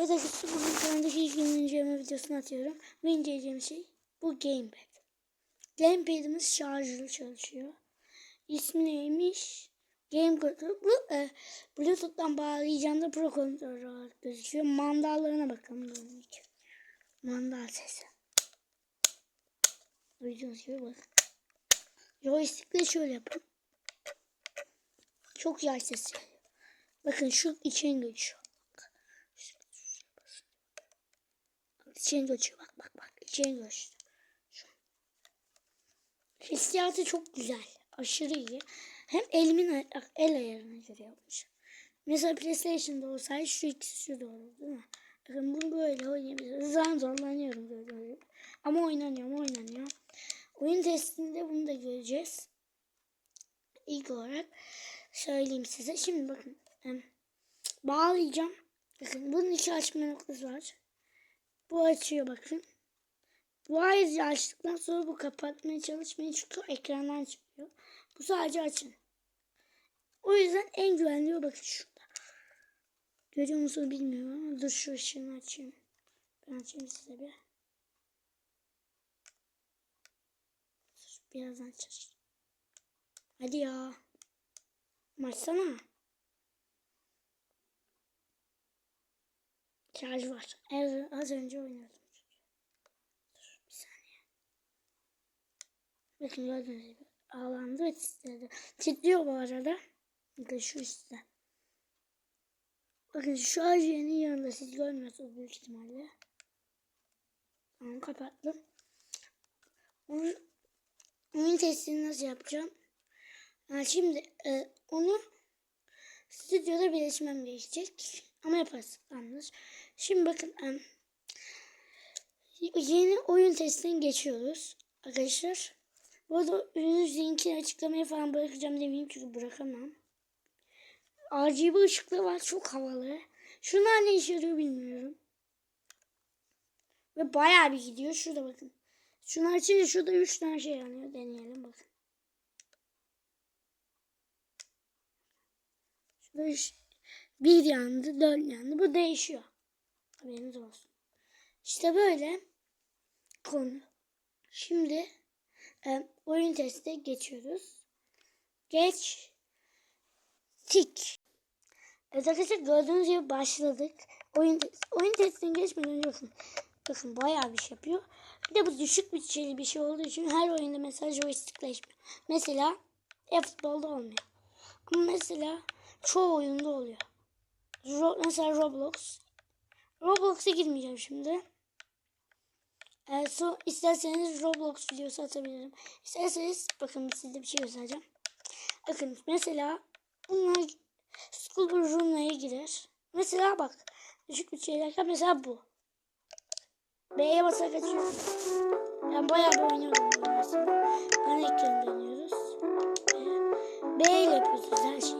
Evet arkadaşlar bugün kanaldaki ilk inceleme videosunu atıyorum. Ve inceleyeceğim şey bu gamepad. Gamepad'imiz şarjlı çalışıyor. İsmi neymiş? Game bu, e, Bluetooth'tan bağlayacağında Pro kontrol olarak gözüküyor. Mandallarına bakalım. Mandal sesi. Duyduğunuz gibi bakın. Joystick'le şöyle yapın. Çok yay sesi. Bakın şu için geçiyor. İçine göçüyor bak bak bak. İçine göçtü. Hissiyatı çok güzel. Aşırı iyi. Hem elimin el ayarına göre yapmış. Mesela PlayStation'da olsaydı şu ikisi da olur değil mi? Bakın bunu böyle oynayabiliriz. Zan zorlanıyorum böyle. Ama oynanıyor ama oynanıyor. Oyun testinde bunu da göreceğiz. İlk olarak söyleyeyim size. Şimdi bakın. Bağlayacağım. Bakın bunun iki açma noktası var. Bu açıyor bakın. Bu ayrıca açtıktan sonra bu kapatmaya çalışmayın çünkü ekrandan çıkıyor. Bu sadece açın. O yüzden en güvenli o bakın şurada. Görüyor musunuz bilmiyorum ama dur şu ışığını açayım. Ben açayım size bir. Dur, Birazdan açar. Hadi ya. Açsana. Şarj var. Evet, az önce oynuyordum. Dur bir saniye. Bakın gördüğünüz gibi ağlandı ve titredi. Titriyor bu arada. Bakın şu işte. Bakın şu şarj yerinin yanında siz görmüyorsunuz büyük ihtimalle. Tamam kapattım. Onu, oyun testini nasıl yapacağım? Yani şimdi e, onu stüdyoda birleşmem gerekecek. Ama yaparız. Anladınız. Şimdi bakın yeni oyun testine geçiyoruz. Arkadaşlar. Bu arada ürünün linkini açıklamaya falan bırakacağım demeyeyim çünkü bırakamam. RGB ışıkları var. Çok havalı. Şunlar ne işe yarıyor bilmiyorum. Ve bayağı bir gidiyor. Şurada bakın. Şunu açınca şurada 3 tane şey yanıyor. Deneyelim bakın. Şurada bir yandı, dört yandı. Bu değişiyor. Haberiniz olsun. İşte böyle konu. Şimdi e, oyun testine geçiyoruz. Geç. Tik. Evet arkadaşlar gördüğünüz gibi başladık. Oyun, test- oyun testine geçmeden önce bakın. Bakın bayağı bir şey yapıyor. Bir de bu düşük bütçeli bir şey olduğu için her oyunda mesela joystickleşmiyor. Mesela e-futbolda olmuyor. Ama mesela çoğu oyunda oluyor. Ro- mesela Roblox. Roblox'a girmeyeceğim şimdi. Ee, so, isterseniz Roblox videosu atabilirim. İsterseniz bakın size bir şey göstereceğim. Bakın mesela bunlar School Room'la'ya girer. Mesela bak düşük bütçelerken mesela bu. B'ye basarak açıyorum. Ben bayağı bir mesela. Ben ekranı dönüyoruz. B ile yapıyoruz her şeyi.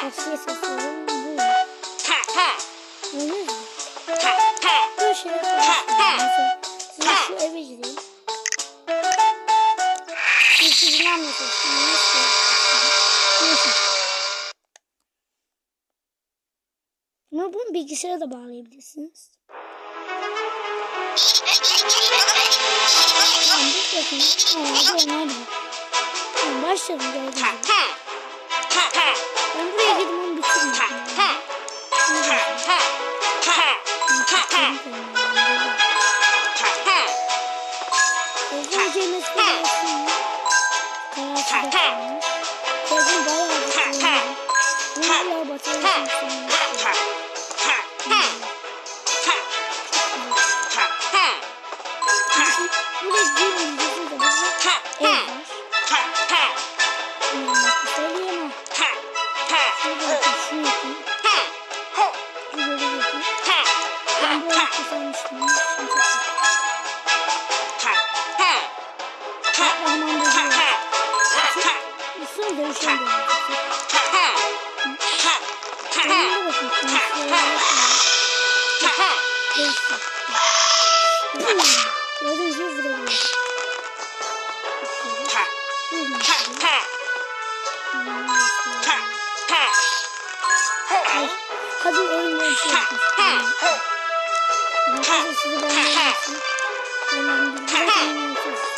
Tavsiye sesleri bu. Öyle mi? Şeyler konuşuyorum. Mesela size şu eve gireyim. Siz sizin anlatıyorsunuz. Neyse. Ama bunu bilgisayara da bağlayabilirsiniz. Tamam, bir bakın. Aa, bu önemli. Tamam, başladım gibi. Ben buraya gidip onu incelemesi de olsun. Kararsız da kalmış. Zaten bayağı şey oldu. Hala bataryasını Burada bir bilgisi de var. Ev Rahman bozuyor. Üstüne dönüşemiyorum. Önümde bakın. Konuşuyor. Değişti. Hmm. Gördüğünüz gibi vurabiliyorum. Hadi oyun bir şey yapmış. Arkadaşlar sizi ben görmüşsün. Ben bir biraz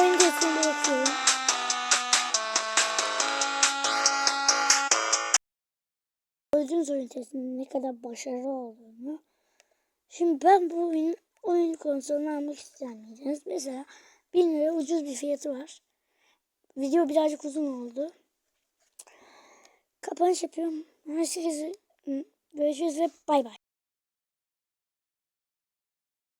oyun bakıyorum. Gördüğünüz oyun testinin ne kadar başarılı olduğunu. Şimdi ben bu oyun, oyun konsolunu almak ister? Mesela 1000 lira ucuz bir fiyatı var. Video birazcık uzun oldu. Kapanış yapıyorum. Herkese görüşürüz ve bay bay.